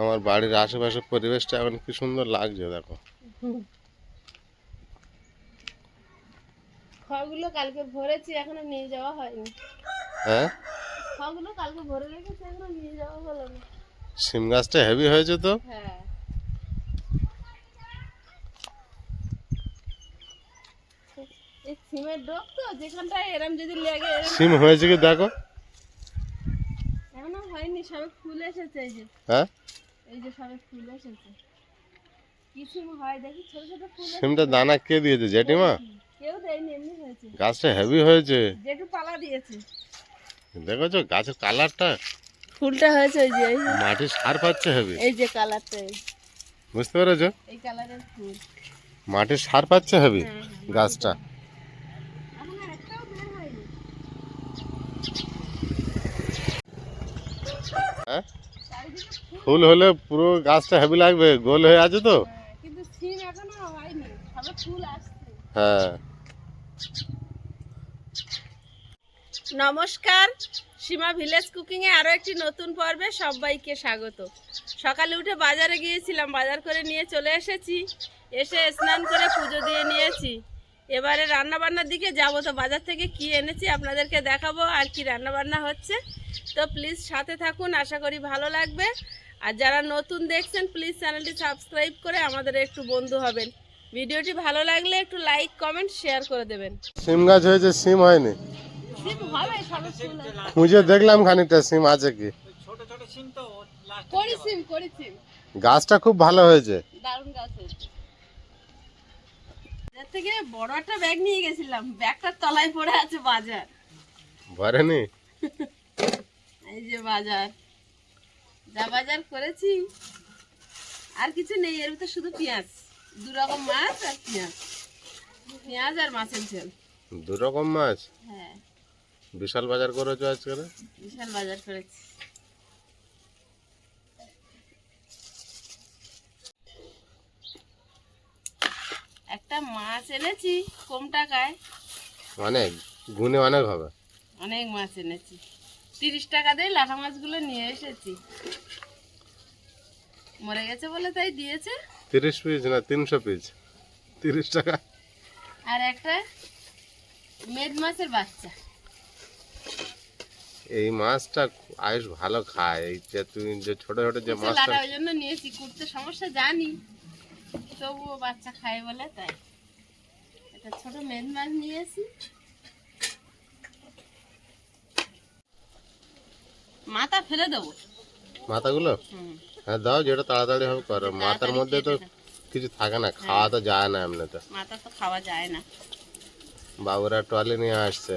আমার বাড়ির আশেপাশের পরিবেশটা এখন কি সুন্দর লাগছে দেখো। খড়গুলো কালকে ভরেছি এখনও নিয়ে যাওয়া হয়নি। হ্যাঁ? খড়গুলো কালকে ভরে রেখেছি এখনও নিয়ে যাওয়া হলো না। সিম গাছটা হেভি হয়েছে তো? হ্যাঁ। এই সিমের ডোক তো যেখানটায় এরম যদি লাগে সিম হয়েছে কি দেখো? এখনও হয়নি সবে ফুল এসেছে এই যে। হ্যাঁ? এই যে সবে ফুল এসেছে। কি হয় দেখি ছোট ছোট ফুল সিমটা দানা কে দিয়েছে জেঠিমা? কেউ দেয়নি এমনি হয়েছে। গাছটা হেভি হয়েছে। জেঠু পালা দিয়েছে। দেখেছ গাছের কালারটা ফুলটা হয়েছে ওই যে মাটি সার পাচ্ছে হেভি এই যে কালারটা বুঝতে পেরেছ? এই কালারের ফুল। মাটির সার পাচ্ছে হেভি হ্যাঁ, হ্যাঁ। গাছটা এখন আর একটাও বের হয়নি হ্যাঁ? ফুল হলে পুরো গাছটা হেভি লাগবে গোল হয়ে আছে তো? হ্যাঁ। নমস্কার সীমা ভিলেজ কুকিংয়ে আরও একটি নতুন পর্বে সবাইকে স্বাগত। সকালে উঠে বাজারে গিয়েছিলাম বাজার করে নিয়ে চলে এসেছি। এসে স্নান করে পুজো দিয়ে নিয়েছি। এবারে রান্না বান্নার দিকে যাব তো বাজার থেকে কি এনেছি আপনাদেরকে দেখাবো আর কি রান্না বান্না হচ্ছে। তো প্লিজ সাথে থাকুন আশা করি ভালো লাগবে। আর যারা নতুন দেখছেন প্লিজ চ্যানেলটি সাবস্ক্রাইব করে আমাদের একটু বন্ধু হবেন। ভিডিওটি ভালো লাগলে একটু লাইক কমেন্ট শেয়ার করে দেবেন। সিম গাছ হয়েছে সিম হয়নি। খুঁজে দেখলাম খানিকটা সিম আছে কি। করি সিম করি সিম। গাছটা খুব ভালো হয়েছে। থেকে বড় একটা ব্যাগ নিয়ে গেছিলাম। ব্যাগটার তলায় পড়ে আছে বাজার। ভরেনি এই যে বাজার। যা বাজার করেছি। আর কিছু নেই এর ভিতরে শুধু পেঁয়াজ। দু রকম মাছ আর পেঁয়াজ। পেঁয়াজ আর মাছের ঝোল। দু রকম মাছ? হ্যাঁ। বিশাল বাজার করেছ আজকে বিশাল বাজার করেছি। একটা মাছ এনেছি কম টাকায়। অনেক? গুনে অনেক হবে? অনেক মাছ এনেছি। তিরিশ টাকা দিয়ে লাঠা মাছগুলো নিয়ে এসেছি। মরে গেছে বলে তাই দিয়েছে। তিরিশ পিস না তিনশো পিস। তিরিশ টাকা। আর একটা মেদ মাছের বাচ্চা। এই মাছটা আয়ুষ ভালো খায়। এই যে তুমি যে ছোট ছোট যে মাছটা ওই জন্য নিয়েছি করতে সমস্যা জানি। তবুও বাচ্চা খায় বলে তাই। একটা ছোট মেদ মাছ নিয়েছি। মাথা ফেলে দেবো। মাথাগুলো? হ্যাঁ দাও যেটা তাড়াতাড়ি হবে করো। মাথার মধ্যে তো কিছু থাকে না খাওয়া তো যায় না এমনিতে। মাথা তো খাওয়া যায় না। বাবুরা ট্রলি নিয়ে আসছে।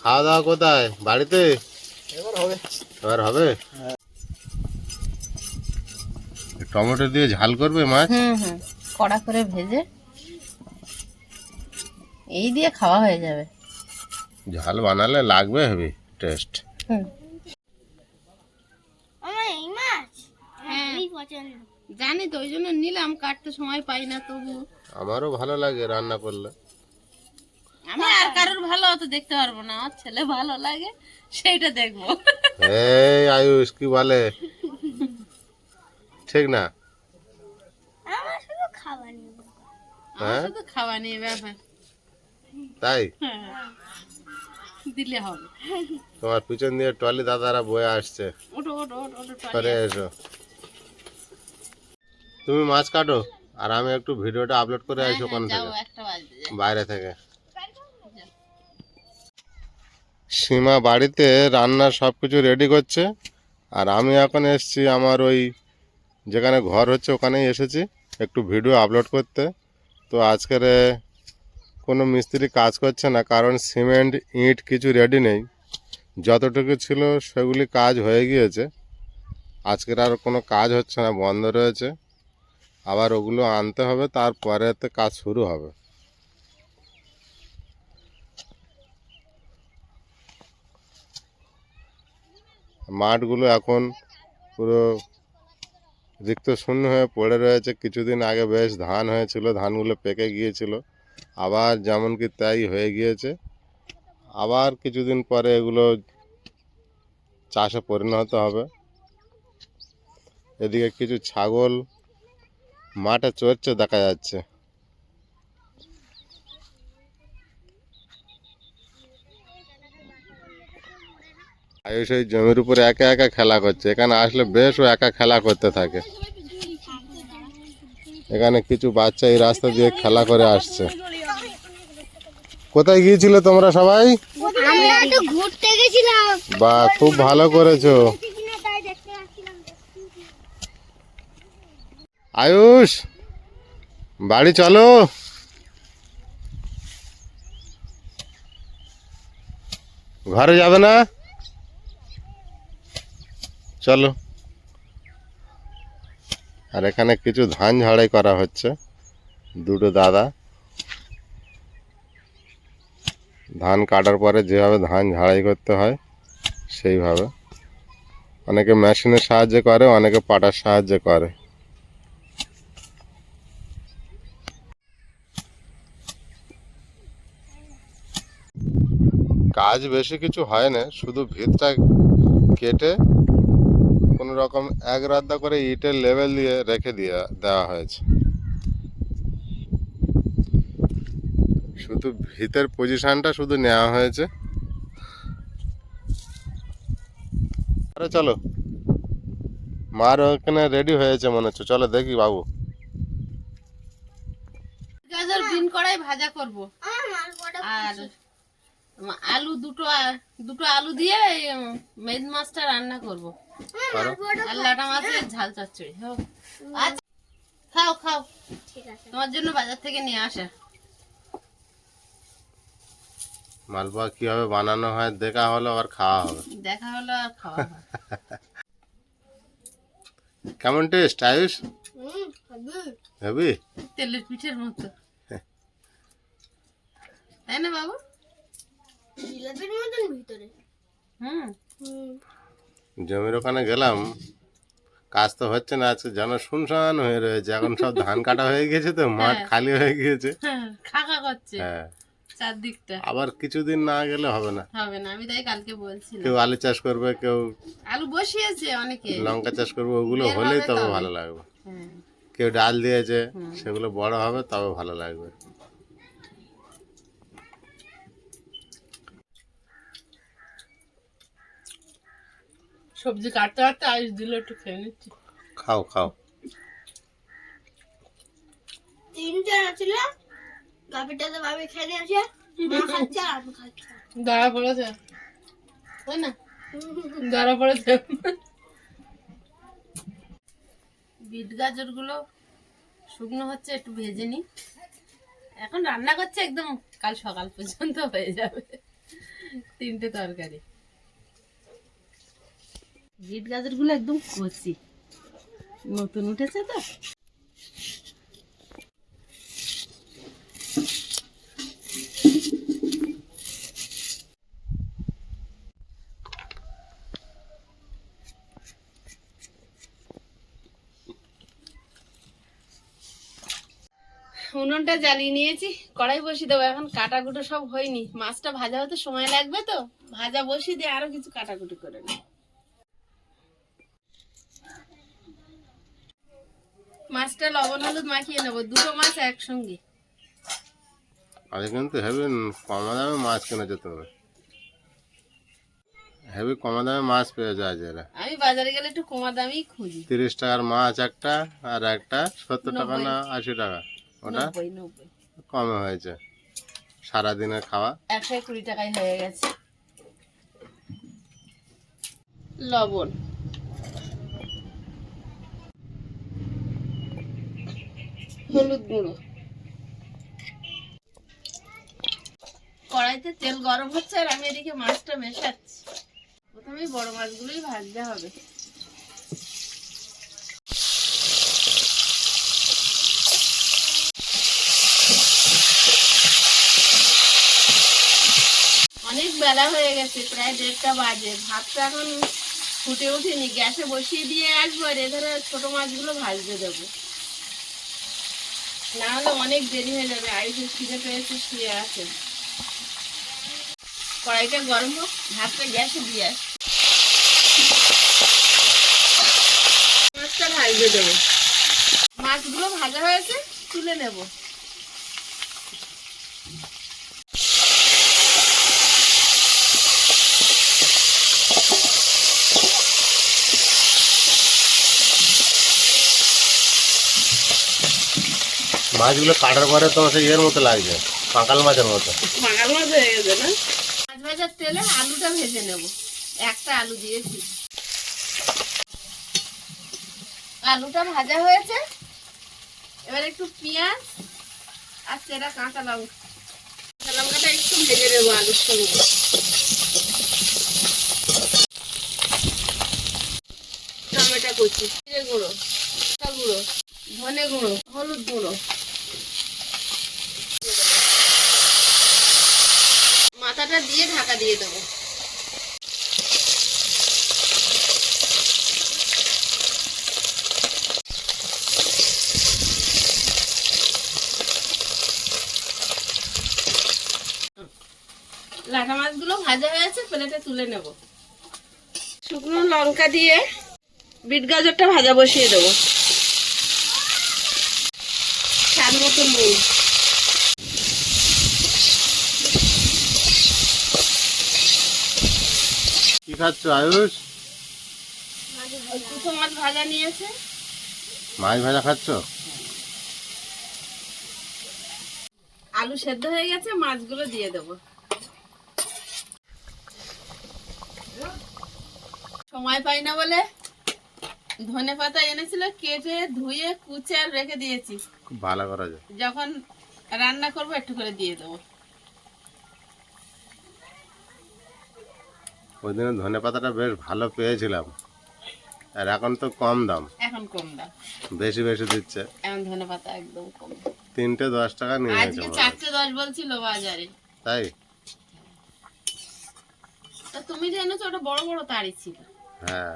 খাওয়া দাওয়া কোথায়? বাড়িতে? এবার হবে। এবার হবে? টমেটো দিয়ে ঝাল করবে মাছ? হুম হুম। কড়া করে ভেজে এই দিয়ে খাওয়া হয়ে যাবে। ঝাল বানালে লাগবে হবে টেস্ট। হুম। আমার এই মাছ? হ্যাঁ। খুবই পছন্দ। জানি তো ওই জন্য নিলাম কাটতে সময় পাই না তবু। আমারও ভালো লাগে রান্না করলে। আমি আর কারোর ভালো অত দেখতে পারব না আমার ছেলে ভালো লাগে সেইটা দেখব। এই আয়ুষ কি বলে? ঠিক না? হ্যাঁ? খাওয়া নিয়ে ব্যাপার তাই? হ্যাঁ। দিলে হবে। তোমার পিছন দিয়ে ট্রলি দাদারা বয়ে আসছে। ওটো ওটো ওটো ওটো টলি করে এসো। তুমি মাছ কাটো আর আমি একটু ভিডিওটা আপলোড করে আসি ওখান হ্যাঁ, থেকে। একটা বাজতে যায় বাইরে থেকে। সীমা বাড়িতে রান্নার সব কিছু রেডি করছে আর আমি এখন এসেছি আমার ওই যেখানে ঘর হচ্ছে, ওখানেই এসেছি। একটু ভিডিও আপলোড করতে। তো আজকের কোনো মিস্ত্রি কাজ করছে না, কারণ সিমেন্ট, ইট কিছু রেডি নেই। যতটুকু ছিল, সেগুলি কাজ হয়ে গিয়েছে। আজকের আর কোনো কাজ হচ্ছে না, বন্ধ রয়েছে। আবার ওগুলো আনতে হবে, তারপরে তো কাজ শুরু হবে। মাঠগুলো এখন পুরো রিক্ত শূন্য হয়ে পড়ে রয়েছে। কিছুদিন আগে বেশ ধান হয়েছিল, ধানগুলো পেকে গিয়েছিল। আবার যেমন কি তাই হয়ে গিয়েছে। আবার কিছুদিন পরে এগুলো চাষে পরিণত হবে। এদিকে কিছু ছাগল মাঠে চড়ছে দেখা যাচ্ছে। আয়ুষ ওই জমির উপরে একা একা খেলা করছে। এখানে আসলে বেশ ও একা খেলা করতে থাকে। এখানে কিছু বাচ্চা এই রাস্তা দিয়ে খেলা করে আসছে। কোথায় গিয়েছিলে তোমরা সবাই? বা খুব ভালো করেছ। আয়ুষ বাড়ি চলো। ঘরে যাবে না? চলো। আর এখানে কিছু ধান ঝাড়াই করা হচ্ছে। দুটো দাদা। ধান কাটার পরে যেভাবে ধান ঝাড়াই করতে হয়, সেইভাবে। অনেকে মেশিনের সাহায্যে করে, অনেকে পাটার সাহায্যে করে। কাজ বেশি কিছু হয় না শুধু ভিতটা কেটে কোনো রকম এক রাদ্দা করে ইটের লেভেল দিয়ে রেখে দিয়ে দেওয়া হয়েছে। শুধু ভিতের পজিশনটা শুধু নেওয়া হয়েছে। আরে চলো। মার ওখানে রেডি হয়েছে মনে হচ্ছে। চলো দেখি বাবু। কড়াই ভাজা আলু দুটো দুটো আলু দিয়ে মেদ মাছটা রান্না করব। মাছের ঝাল চচ্চড়ি আচ্ছা খাও খাও। তোমার জন্য বাজার থেকে নিয়ে আসা। মালপোয়া কীভাবে বানানো হয় দেখা হলো আর খাওয়া হবে। দেখা হলো আর খাওয়া হয় কেমন টেস্ট আয়ুষ? হবে? তেলের পিঠের মতো। তাই না বাবু? জিলাপির মতন ভিতরে। হুম। হুম। জমির ওখানে গেলাম কাজ তো হচ্ছে না আজকে যেন শুনশান হয়ে রয়েছে এখন সব ধান কাটা হয়ে গেছে তো মাঠ হ্যাঁ। খালি হয়ে গিয়েছে। হ্যাঁ, খাকা করছে হ্যাঁ। চারদিকটা। আবার কিছুদিন না গেলে হবে না। হবে না আমি তাই কালকে বলছিলাম। কেউ আলু চাষ করবে কেউ আলু বসিয়েছে অনেকে। লঙ্কা চাষ করবে ওগুলো হলেই তবে তবে। ভালো লাগবে। হ্যাঁ। কেউ ডাল দিয়েছে সেগুলো বড় হবে তবে ভালো লাগবে। সবজি কাটতে কাটতে আইস দিল একটু খেয়ে নিচ্ছি। খাও খাও। তিনজন আছিল গাপিটা তো ভাবি খেলে আসে। মা খাচ্ছে আর আমি খাচ্ছি দাঁড়া পড়েছে। তাই না? দাঁড়া পড়েছে। বিট গাজরগুলো শুকনো হচ্ছে একটু ভেজে নি এখন রান্না করছে একদম কাল সকাল পর্যন্ত হয়ে যাবে। তিনটে তরকারি। বিট গাজরগুলো একদম কচি। নতুন উঠেছে তো। উনুনটা জ্বালিয়ে নিয়েছি, কড়াই বসিয়ে দেবো। এখন কাটাকুটো সব হয়নি। মাছটা ভাজা হতে সময় লাগবে তো? ভাজা বসিয়ে দিয়ে আরও কিছু কাটাকুটি করে নেব। মাছটা লবণ হলুদ মাখিয়ে নেব। দুটো মাছ একসঙ্গে। আজ কিন্তু হেভি কমা দামে মাছ কিনেছে তুমি। হেভি কমা দামে মাছ পেয়ে যায় এরা। আমি বাজারে গেলে একটু কমা দামেই খুঁজি। তিরিশ টাকার মাছ একটা আর একটা সত্তর টাকা না আশি টাকা। ওটা কমে হয়েছে। সারাদিনের খাওয়া। একশো কুড়ি টাকায় হয়ে গেছে। লবণ। হলুদ গুঁড়ো। কড়াইতে তেল গরম হচ্ছে আর আমি এদিকে মাছটা মেশাচ্ছি। প্রথমেই বড় মাছগুলোই ভাজতে হবে। অনেক বেলা হয়ে গেছে, প্রায় দেড়টা বাজে। ভাতটা এখন ফুটে ওঠেনি গ্যাসে বসিয়ে দিয়ে আসব আর এধারে ছোট মাছগুলো ভাজতে দেবো। না অনেক দেরি হয়ে যাবে। আইসে খিদে পেয়েছে, শুয়ে আছে। কড়াইটা গরম হোক, ভাতটা গ্যাসে দিয়ে আস। মাছটা ভাজা দেবো। মাছগুলো ভাজা হয়েছে, তুলে নেব। মাছগুলো কাটার পরে তো সেই ইয়ের মতো লাগছে পাঁকাল মাছের মতো। মাগার মাছ হয়ে গেছে না? মাছ ভাজার তেলে আলুটা ভেজে নেব একটা আলু দিয়েছি। আলুটা ভাজা হয়েছে এবার একটু পেঁয়াজ আর সেটা কাঁচা লঙ্কা। কাঁচা লঙ্কাটা একটু ভেজে নেব আলুর সঙ্গে। টমেটো কুচি জিরে গুঁড়ো গুঁড়ো ধনে গুঁড়ো হলুদ গুঁড়ো। মাথাটা দিয়ে ঢাকা দিয়ে দেবো। লাটা মাছগুলো ভাজা হয়েছে প্লেটে তুলে নেব। শুকনো লঙ্কা দিয়ে বিট গাজরটা ভাজা বসিয়ে দেবো। স্বাদ মতো নুন। কি খাচ্ছ আয়ুষ? মাছ ভাজা নিয়েছে। মাছ ভাজা খাচ্ছ? আলু সেদ্ধ হয়ে গেছে মাছগুলো দিয়ে দেবো। সময় পাই না বলে ধনে পাতা এনেছিল কেটে ধুয়ে কুচে আর রেখে দিয়েছি। খুব ভালো করা যায় যখন রান্না করব একটু করে দিয়ে দেবো। ওই দিনে ধনে পাতাটা বেশ ভালো পেয়েছিলাম। আর এখন তো কম দাম। এখন কম দাম। বেশি বেশি দিচ্ছে। এখন ধনে পাতা একদম কম। তিনটে দশ টাকা নিয়ে গেছে আজকে। চারটে দশ বলছিল বাজারে। তাই? তা তুমি যে এনেছো ওটা বড় বড় তাড়ি ছিল। হ্যাঁ।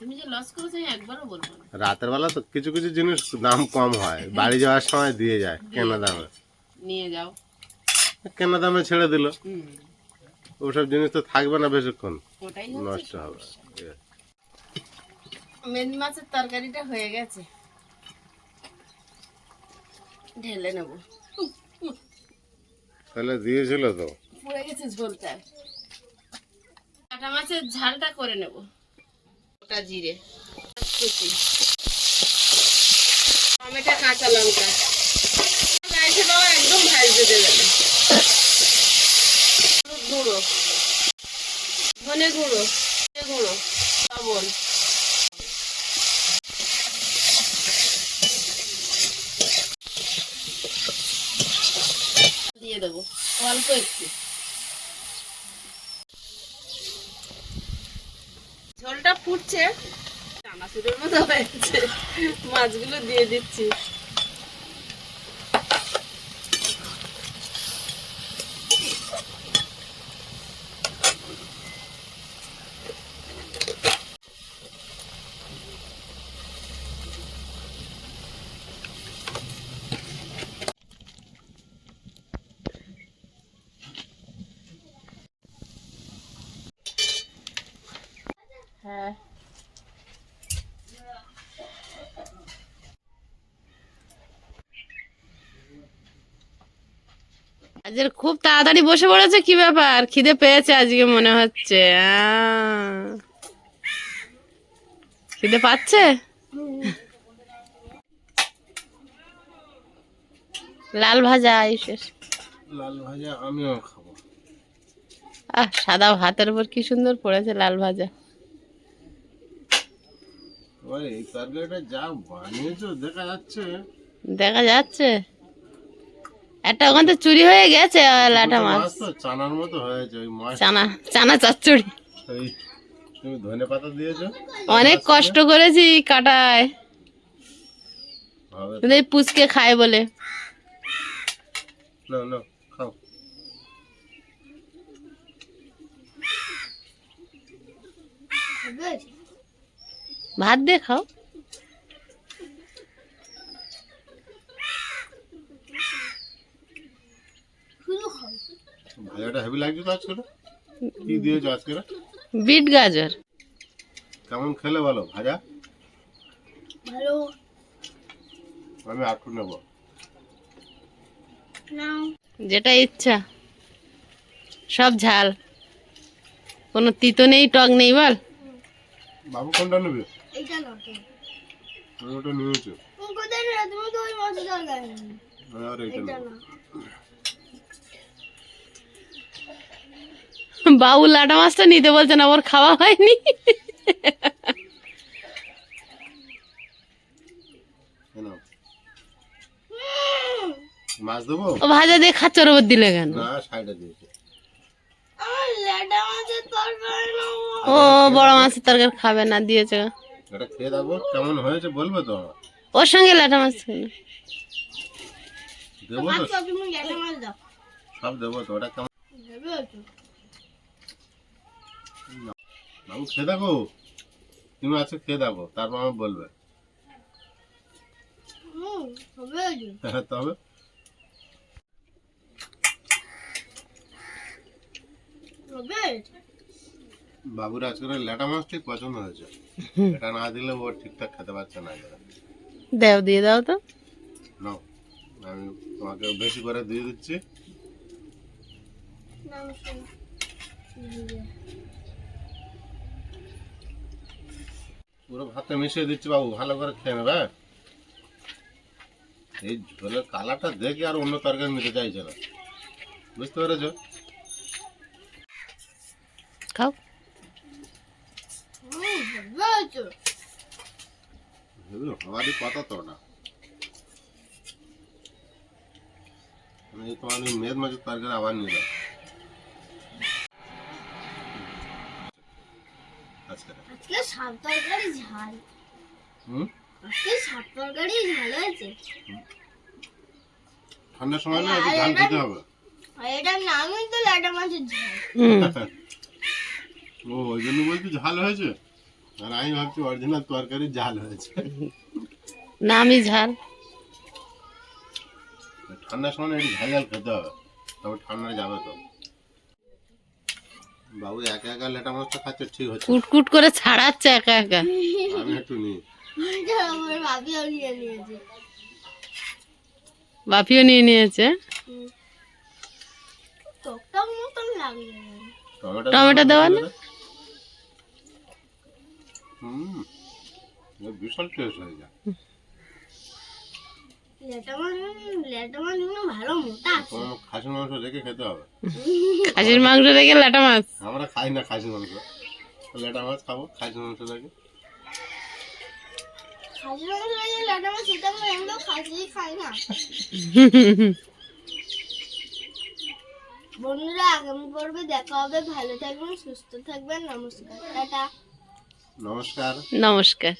তুমি যে লস করেছ আমি একবারও বলব না। রাতের বেলা তো কিছু কিছু জিনিস দাম কম হয়। বাড়ি যাওয়ার সময় দিয়ে যায় কেনা দামে। নিয়ে যাও। কেনা দামে ছেড়ে দিল। হুম। ওসব জিনিস তো থাকবে না বেশিক্ষণ। ওটাই নষ্ট হবে। মেন মাছের তরকারিটা হয়ে গেছে। ঢেলে নেব। তাহলে দিয়েছিল তো। পড়ে গেছে ঝোলটা। কাটা মাছের ঝালটা করে নেব। ওটা জিরে। কুচি টমেটো কাঁচা লঙ্কা। বাবা একদম ভাজতে দেবে গুঁড়ো। ধনে গুঁড়ো জিরে গুঁড়ো, লবণ। দিয়ে দেবো, অল্প একটু। ঝোলটা ফুটছে, চানাচুরের মতো হয়েছে। মাছগুলো দিয়ে দিচ্ছি। হ্যাঁ। আজকের খুব তাড়াতাড়ি বসে পড়েছে কি ব্যাপার? খিদে পেয়েছে আজকে মনে হচ্ছে। খিদে পাচ্ছে? লাল ভাজা আয়ুষের লাল ভাজা আমিও খাব। আহ সাদা ভাতের উপর কি সুন্দর পড়েছে লাল ভাজা। ওই এই তরকারিটা যা বানিয়েছো দেখা যাচ্ছে। দেখা যাচ্ছে। একটা ওখান থেকে চুরি হয়ে গেছে লাটা মাছ। তো চানার মতো হয়েছে ওই মাছ। চানা চানা চচ্চড়ি। তুমি ধনে পাতা দিয়েছ? অনেক কষ্ট করেছি কাটায়। এই পুচকে খায় বলে। না না খাও। Good. ভাত দিয়ে খাও। ভাজাটা হেভি লাগছে তো আজকে কি দিয়েছ আজকে বিট গাজর। কেমন খেলে বলো ভাজা? ভালো। আমি আটটু নেব। যেটা ইচ্ছা। সব ঝাল। কোনো তিতো নেই টক নেই বল। বাবু কোনটা নেবে? ওটা নিয়েছি। কোথায় তুমি তো ওই আর নাও। বাবু লাটা মাছটা নিতে বলছে না ওর খাওয়া হয়নি। মাছ দেবো? ও ভাজা দিয়ে খাচ্ছে ওর উপর দিলে কেন? না সাইডে দিয়েছি। ও বড় মাছের তরকারি খাবে না দিয়েছে। এটা খেয়ে দেখো কেমন হয়েছে বলবে তো আমার ওর সঙ্গে লাটা মাছ। দেবো তো? আচ্ছা সব দেবো তো ওটা কেমন? বাবু খেয়ে দেখো। তুমি আছে খেয়ে দেখো তারপর আমার বলবে। হ্যাঁ তবে। বাবুর আজকের ল্যাটা মাছ ঠিক পছন্দ হয়েছে। এটা না দিলে ও ঠিকঠাক খেতে পারছে না। দাও দিয়ে দাও তো। নাও আমি তোমাকে বেশি করে দিয়ে দিচ্ছি। পুরো ভাতে মিশিয়ে দিচ্ছি বাবু ভালো করে খেয়ে নেবে হ্যাঁ? এই ঝোলের কালারটা দেখে আর অন্য তরকারি নিতে চাইছে না। বুঝতে পেরেছ? খাও। এগুলো হওয়ারই কথা তো ওটা আমি এই তোমার মেদ মাছের তরকারি আবার নিলাম আজকে আজকে তরকারি ঝাল। হুম? আজকে সাত তরকারি ঝাল হয়েছে। ঠান্ডার সময় না একটু ঝাল খেতে হবে। এটার নামই তো লেটা মাছের ঝাল। ও ওই জন্য বলছি ঝাল হয়েছে? আর আমি ভাবছি অরিজিনাল তরকারি ঝাল হয়েছে। নামই ঝাল। ঠান্ডার সময় একটু ঝাল ঝাল খেতে হবে তবে ঠান্ডা যাবে তো। বাবু একা একা লেটা মাছটা খাচ্ছে ঠিক হচ্ছে কুটকুট করে ছাড়াচ্ছে একা একা। আমি একটু নিই। এটা নিয়ে নিয়েছে। বাপিও নিয়ে নিয়েছে টমেটো দেওয়া না? হুম বিশাল টেস্ট হয়ে যায় লেটা মাছ লেটা মাছগুলো ভালো মোটা খাসি মাংস রেখে খেতে হবে। খাসির মাংস রেখে লাটা মাছ? আমরা খাই না খাসি মাংস। লেটা মাছ খাব মাংস রেখে খাসির মাংস না। বন্ধুরা আগামী পর্বে দেখা হবে। ভালো থাকবেন সুস্থ থাকবেন। নমস্কার টাটা। নমস্কার নমস্কার